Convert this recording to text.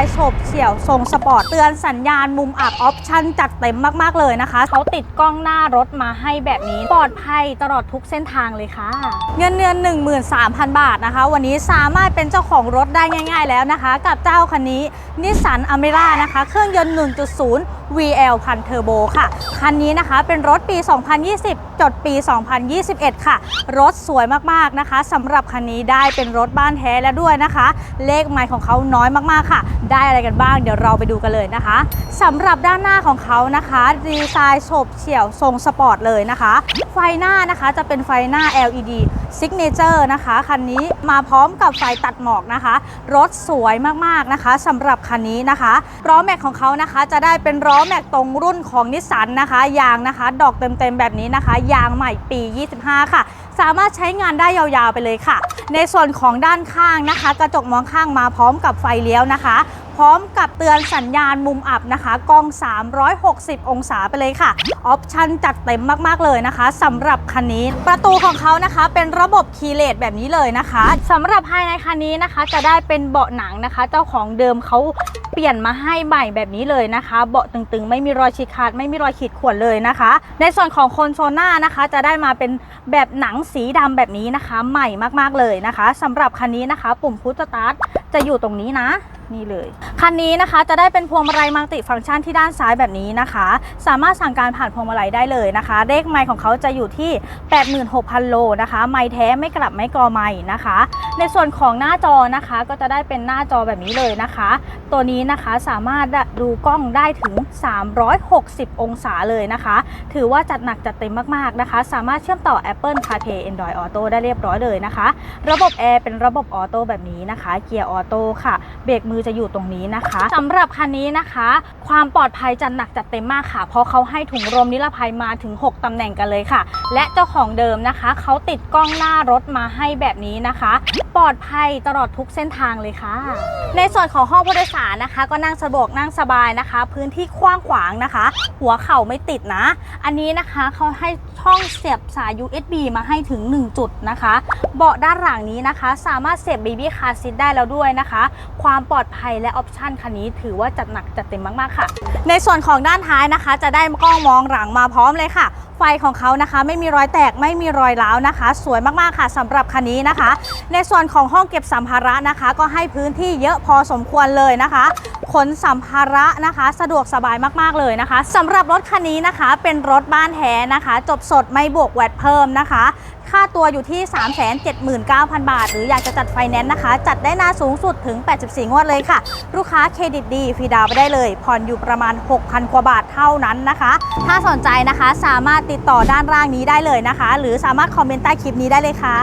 น์โฉบเฉี่ยวทรงสปอร์ตเตือนสัญญาณมุมอับออปชั่นจัดเต็มมากๆเลยนะคะเขาติดกล้องหน้ารถมาให้แบบนี้ปลอดภัยตลอดทุกเส้นทางเลยค่ะ เงินเดือน 13,000 บาทนะคะ วันนี้สามารถเป็นเจ้าของรถได้ง่าย ๆ แล้วนะคะ กับเจ้าคันนี้นิสสันอเมร่านะคะ เครื่องยนต์ 1.0 VL พันเทอร์โบค่ะ คันนี้นะคะเป็นรถปี 2020 จดปี 2021 ค่ะ รถสวยมากๆนะคะสำหรับคันนี้ได้เป็นรถบ้านแท้แล้วด้วยนะคะ เลขไมล์ของเขาน้อยมากๆค่ะ ได้อะไรกันบ้างเดี๋ยวเราไปดูกันเลยนะคะสำหรับด้านหน้าของเขานะคะดีไซน์โฉบเฉี่ยวทรงสปอร์ตเลยนะคะ ไฟหน้านะคะจะเป็นไฟหน้า LED Signature นะคะคันนี้มาพร้อมกับไฟตัดหมอกนะคะ รถสวยมากๆนะคะสำหรับคันนี้นะคะล้อแม็กของเขานะคะ จะได้เป็นล้อแม็กตรงรุ่นของนิสสันนะคะยางนะคะ ดอกเต็มๆแบบนี้นะคะยางใหม่ปี 25 ค่ะ สามารถใช้งานได้ยาวๆไปเลยค่ะ ในส่วนของด้านข้างนะคะ กระจกมองข้างมาพร้อมกับไฟเลี้ยวนะคะ พร้อมกับเตือนสัญญาณมุมอับนะคะกล้อง 360 องศาไปเลยค่ะ ออปชั่นจัดเต็มมากๆเลยนะคะสำหรับคันนี้ ประตูของเขานะคะ เป็นระบบคีเลสแบบนี้เลยนะคะสำหรับภายในคันนี้นะคะจะได้เป็นเบาะหนังนะคะ เจ้าของเดิมเขาเปลี่ยนมาให้ใหม่แบบนี้เลยนะคะ เบาะตึงๆ ไม่มีรอยฉีกขาดไม่มีรอยขีดข่วนเลยนะคะ ในส่วนของโคนโซลหน้านะคะ จะได้มาเป็นแบบหนังสีดำแบบนี้นะคะ ใหม่มากๆเลยนะคะสำหรับคันนี้นะคะ ปุ่มพุทสตาร์ทจะอยู่ตรงนี้นะ นี่เลยคันนี้นะคะจะได้เป็นพวงมาลัยมัลติฟังก์ชันที่ด้านซ้ายแบบนี้นะคะ สามารถสั่งการผ่านพวงมาลัยได้เลยนะคะเลขไมล์ของเขาจะอยู่ที่ 86,000 โลนะคะ ไมล์แท้ไม่กลับไม่กอไมล์นะคะ ในส่วนของหน้าจอนะคะก็จะได้เป็นหน้าจอแบบนี้เลยนะคะ ตัวนี้นะคะสามารถดูกล้องได้ถึง 360 องศาเลยนะคะ ถือว่าจัดหนักจัดเต็มมากๆนะคะ สามารถเชื่อมต่อ Apple CarPlay Android Auto ได้เรียบร้อยเลยนะคะ ระบบแอร์เป็นระบบออโต้แบบนี้นะคะ เกียร์ออโต้ค่ะ เบรกมือจะอยู่ตรงนี้นะคะสำหรับคันนี้นะคะ ความปลอดภัยจัดหนักจัดเต็มมากค่ะ เพราะเขาให้ถุงลมนิรภัยมาถึง 6ตำแหน่งกันเลยค่ะ และเจ้าของเดิมนะคะเขาติดกล้องหน้ารถมาให้แบบนี้นะคะ ปลอดภัยตลอดทุกเส้นทางเลยค่ะ ในส่วนของห้องผู้โดยสารนะคะ ก็นั่งสะดวกนั่งสบายนะคะ พื้นที่กว้างขวางนะคะ หัวเข่าไม่ติดนะ อันนี้นะคะเขาให้ช่องเสียบสาย USB มาให้ถึง 1 จุดนะคะ เบาะด้านหลังนี้นะคะ สามารถเสียบ Baby Car Seat ได้แล้วด้วยนะคะ ความปลอดภัยและออปชันคันนี้ถือว่าจัดหนักจัดเต็มมากๆค่ะ ในส่วนของด้านท้ายนะคะ จะได้กล้องมองหลังมาพร้อมเลยค่ะ ไฟของเขานะคะไม่มีรอยแตกไม่มีรอยร้าวนะคะ สวยมากๆค่ะสำหรับคันนี้นะคะ ในส่วนของห้องเก็บสัมภาระนะคะ ก็ให้พื้นที่เยอะพอสมควรเลยนะคะขนสัมภาระนะคะ สะดวกสบายมากๆเลยนะคะสำหรับรถคันนี้นะคะ เป็นรถบ้านแท้นะคะ จบสดไม่บวกแวดเพิ่มนะคะ ค่าตัวอยู่ที่ 379,000 บาท หรืออยากจะจัดไฟแนนซ์นะคะ จัดได้นานสูงสุดถึง 84 งวดเลยค่ะ ลูกค้าเครดิตดีฟรีดาวไปได้เลย ผ่อนอยู่ประมาณ 6,000 กว่าบาทเท่านั้นนะคะ ถ้าสนใจนะคะสามารถติดต่อด้านล่างนี้ได้เลยนะคะ หรือสามารถคอมเมนต์ใต้คลิปนี้ได้เลยค่ะ